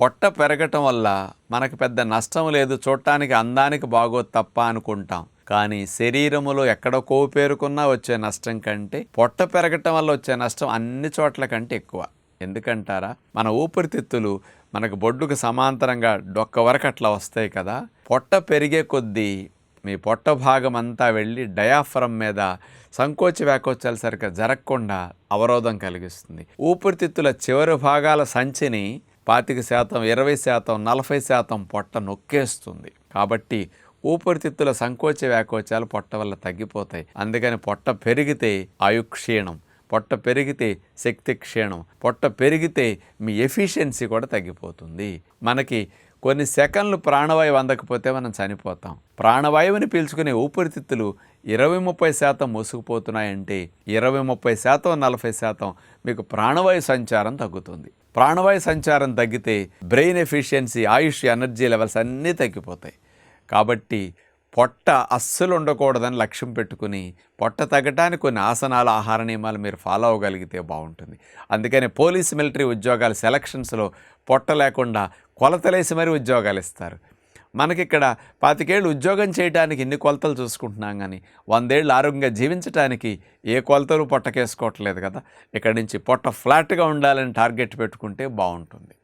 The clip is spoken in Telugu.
పొట్ట పెరగటం వల్ల మనకు పెద్ద నష్టం లేదు. చూడటానికి అందానికి బాగోదు తప్ప అనుకుంటాం. కానీ శరీరములో ఎక్కడకో పేరుకున్నా వచ్చే నష్టం కంటే పొట్ట పెరగటం వల్ల వచ్చే నష్టం అన్ని చోట్ల కంటే ఎక్కువ. ఎందుకంటారా? మన ఊపిరితిత్తులు మనకు బొడ్డుకు సమాంతరంగా డొక్క వరకు అట్లా వస్తాయి కదా. పొట్ట పెరిగే కొద్దీ మీ పొట్ట భాగం అంతా వెళ్ళి డయాఫ్రమ్ మీద సంకోచ వ్యాకోచాలు సరిగ్గా జరగకుండా అవరోధం కలిగిస్తుంది. ఊపిరితిత్తుల చివరి భాగాల సంచిని పాతిక శాతం ఇరవై శాతం నలభై శాతం పొట్ట నొక్కేస్తుంది. కాబట్టి ఊపిరితిత్తుల సంకోచ వ్యాకోచాలు పొట్ట వల్ల తగ్గిపోతాయి. అందుకని పొట్ట పెరిగితే ఆయు క్షీణం పొట్ట పెరిగితే శక్తి క్షీణం పొట్ట పెరిగితే మీ ఎఫిషియన్సీ కూడా తగ్గిపోతుంది. మనకి కొన్ని సెకండ్లు ప్రాణవాయువు అందకపోతే మనం చనిపోతాం. ప్రాణవాయువుని పీల్చుకునే ఊపిరితిత్తులు ఇరవై ముప్పై శాతం మూసుకుపోతున్నాయంటే ఇరవై ముప్పై శాతం నలభై శాతం మీకు ప్రాణవాయు సంచారం తగ్గుతుంది. ప్రాణవాయు సంచారం తగ్గితే బ్రెయిన్ ఎఫిషియన్సీ ఆయుష్ ఎనర్జీ లెవెల్స్ అన్నీ తగ్గిపోతాయి. కాబట్టి పొట్ట అస్సలు ఉండకూడదని లక్ష్యం పెట్టుకుని పొట్ట తగ్గటానికి కొన్ని ఆసనాలు ఆహార నియమాలు మీరు ఫాలో అవ్వగలిగితే బాగుంటుంది. అందుకని పోలీస్ మిలిటరీ ఉద్యోగాల సెలక్షన్స్లో పొట్ట లేకుండా కొలతలేసి మరీ ఉద్యోగాలు ఇస్తారు. మనకిక్కడ పాతికేళ్ళు ఉద్యోగం చేయడానికి ఎన్ని కొలతలు చూసుకుంటున్నాం కానీ వందేళ్ళు ఆరోగ్యంగా జీవించడానికి ఏ కొలతలు పొట్టకేసుకోవట్లేదు కదా. ఇక్కడి నుంచి పొట్ట ఫ్లాట్గా ఉండాలని టార్గెట్ పెట్టుకుంటే బాగుంటుంది.